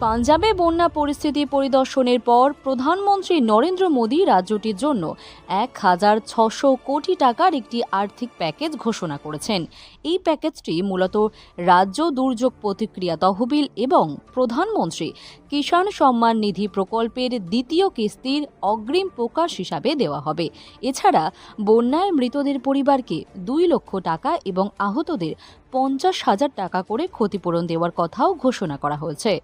পাঞ্জাবে বন্যা পরিস্থিতি পরিদর্শনের পর প্রধানমন্ত্রী নরেন্দ্র মোদী রাজ্যটির জন্য এক হাজার ছশো কোটি টাকার একটি আর্থিক প্যাকেজ ঘোষণা করেছেন। এই প্যাকেজটি মূলত রাজ্য দুর্যোগ প্রতিক্রিয়া তহবিল এবং প্রধানমন্ত্রী কিষাণ সম্মান নিধি প্রকল্পের দ্বিতীয় কিস্তির অগ্রিম প্রকাশ হিসাবে দেওয়া হবে। এছাড়া বন্যায় মৃতদের পরিবারকে দুই লক্ষ টাকা এবং আহতদের পঞ্চাশ হাজার টাকা করে ক্ষতিপূরণ দেওয়ার কথাও ঘোষণা করা হয়েছে।